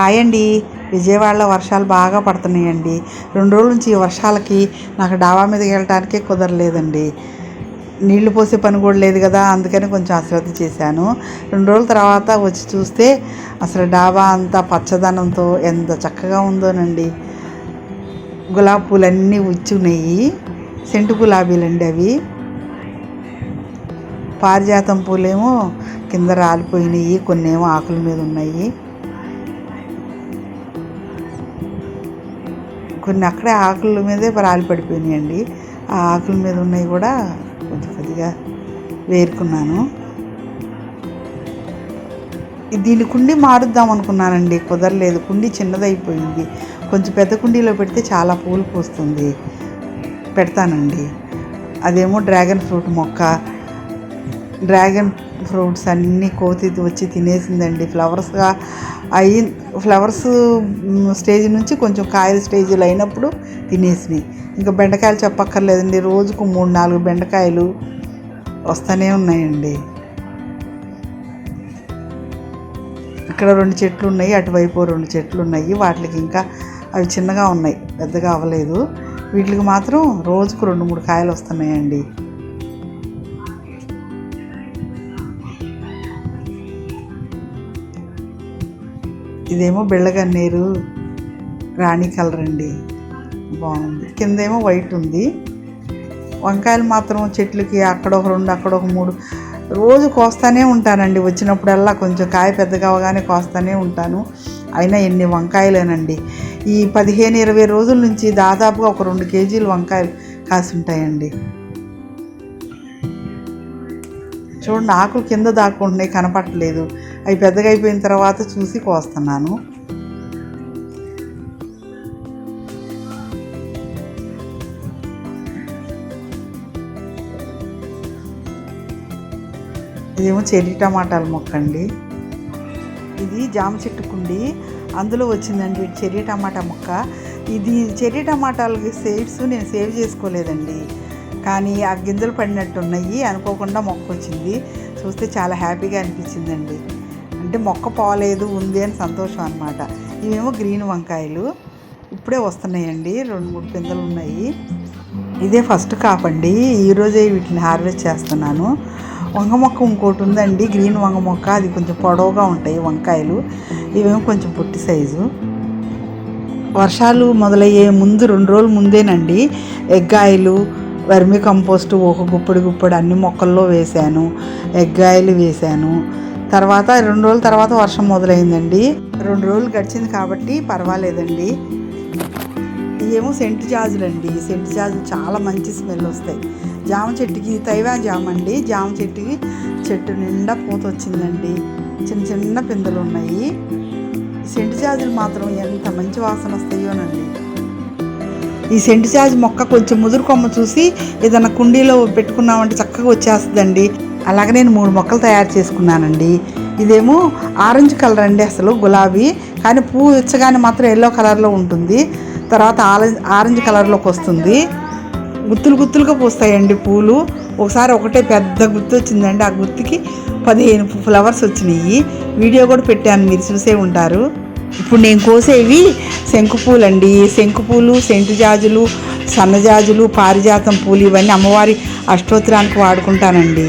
Hi అండి విజయవాడలో వర్షాలు బాగా పడుతున్నాయండి. రెండు రోజుల నుంచి వర్షాలకి నాకు డాబా మీదకి వెళ్ళటానికే కుదరలేదండి. నీళ్ళు పోసే పని కూడా లేదు కదా అందుకని కొంచెం అశ్రద్ధ చేశాను. రెండు రోజుల తర్వాత వచ్చి చూస్తే అసలు డాబా అంతా పచ్చదనంతో ఎంత చక్కగా ఉందోనండి. గులాబీ పూలన్నీ ఉచ్చున్నాయి. సెంటు గులాబీలండి అవి. పారిజాతం పూలేమో కింద రాలిపోయినాయి కొన్ని ఏమో ఆకుల మీద ఉన్నాయి. కొన్ని అక్కడే ఆకుల మీదే రాలి పడిపోయినాయండి. ఆ ఆకుల మీద ఉన్నాయి కూడా కొద్ది కొద్దిగా వేరుకున్నాను. దీని కుండి మారుద్దాం అనుకున్నానండి. కుదరలేదు. కుండి చిన్నదైపోయింది. కొంచెం పెద్ద కుండీలో పెడితే చాలా పూలు పూస్తుంది. పెడతానండి. అదేమో డ్రాగన్ ఫ్రూట్ మొక్క. డ్రాగన్ ఫ్రూట్స్ అన్నీ కోతి వచ్చి తినేసిందండి. ఫ్లవర్స్గా అయి ఫ్లవర్స్ స్టేజ్ నుంచి కొంచెం కాయల స్టేజ్లు అయినప్పుడు తినేసినాయి. ఇంకా బెండకాయలు చెప్పక్కర్లేదండి. రోజుకు మూడు నాలుగు బెండకాయలు వస్తూనే ఉన్నాయండి. ఇక్కడ రెండు చెట్లు ఉన్నాయి అటువైపు రెండు చెట్లు ఉన్నాయి. వాటికి ఇంకా అవి చిన్నగా ఉన్నాయి పెద్దగా అవ్వలేదు. వీటికి మాత్రం రోజుకు రెండు మూడు కాయలు వస్తున్నాయండి. ఇదేమో బెళ్ళగన్నేరు రాణి కలర్ అండి. బాగుంది. కిందేమో వైట్ ఉంది. వంకాయలు మాత్రం చెట్లకి అక్కడ ఒక రెండు అక్కడ ఒక మూడు. రోజు కోస్తానే ఉంటానండి. వచ్చినప్పుడల్లా కొంచెం కాయ పెద్దగా అవగానే కోస్తానే ఉంటాను. అయినా ఎన్ని వంకాయలేనండి. ఈ పదిహేను ఇరవై రోజుల నుంచి దాదాపుగా ఒక రెండు కేజీలు వంకాయలు కాసి ఉంటాయండి చూడండి ఆకులు కింద దాక్కుంటున్నాయి కనపడట్లేదు. అవి పెద్దగా అయిపోయిన తర్వాత చూసి కోస్తున్నాను. ఇదేమో చెర్రీ టమాటాల మొక్క అండి. ఇది జామ చెట్టు కుండి. అందులో వచ్చిందండి చెర్రీ టమాటా మొక్క. ఇది చెర్రీ టమాటాలకి సీడ్స్ నేను సేవ్ చేసుకోలేదండి. కానీ ఆ గింజలు పడినట్టు ఉన్నాయి అనుకోకుండా మొక్క వచ్చింది చూస్తే చాలా హ్యాపీగా అనిపించిందండి. అంటే మొక్క పోలేదు ఉంది అని సంతోషం అనమాట ఇవేమో గ్రీన్ వంకాయలు. ఇప్పుడే వస్తున్నాయండి. రెండు మూడు పిందెలు ఉన్నాయి. ఇదే ఫస్ట్ కాపండి ఈరోజే వీటిని హార్వెస్ట్ చేస్తున్నాను. వంగ మొక్క ఇంకోటి ఉందండి. గ్రీన్ వంగ మొక్క. అది కొంచెం పొడవుగా ఉంటాయి వంకాయలు. ఇవేమో కొంచెం పొట్టి సైజు. వర్షాలు మొదలయ్యే ముందు రెండు రోజుల ముందేనండి. ఎగ్గాయలు వర్మి కంపోస్ట్ ఒక గుప్పడి గుప్పడి అన్ని మొక్కల్లో వేశాను ఎగ్గాయలు వేశాను. తర్వాత రెండు రోజుల తర్వాత వర్షం మొదలైందండి. రెండు రోజులు గడిచింది కాబట్టి పర్వాలేదండి. ఇదేమో సెంటు జాజులు అండి సెంటు జాజులు చాలా మంచి స్మెల్ వస్తాయి. జామ చెట్టుకి తైవా జామ అండి. జామ చెట్టుకి చెట్టు నిండా పూత వచ్చిందండి. చిన్న చిన్న పిందెలు ఉన్నాయి. సెంటు జాజులు మాత్రం ఎంత మంచి వాసన వస్తాయోనండి. ఈ సెంటు జాజి మొక్క కొంచెం ముదురు కొమ్మ చూసి ఏదైనా కుండీలో పెట్టుకున్నామంటే చక్కగా వచ్చేస్తుందండి. అలాగే నేను మూడు మొక్కలు తయారు చేసుకున్నానండి. ఇదేమో ఆరెంజ్ కలర్ అండి అసలు గులాబీ. కానీ పువ్వు ఇచ్చగానే మాత్రం ఎల్లో కలర్లో ఉంటుంది. తర్వాత ఆరెంజ్ ఆరెంజ్ కలర్లోకి వస్తుంది. గుత్తులు గుత్తులుగా పూస్తాయండి పూలు. ఒకసారి ఒకటే పెద్ద గుత్తు వచ్చిందండి. ఆ గుత్తుకి పదిహేను ఫ్లవర్స్ వచ్చినాయి. వీడియో కూడా పెట్టాను మీరు చూసే ఉంటారు. ఇప్పుడు నేను కోసేవి శంకుపూలు అండి శంకుపూలు సెంటు జాజులు సన్నజాజులు పారిజాతం పూలు ఇవన్నీ అమ్మవారి అష్టోత్తరానికి వాడుకుంటానండి.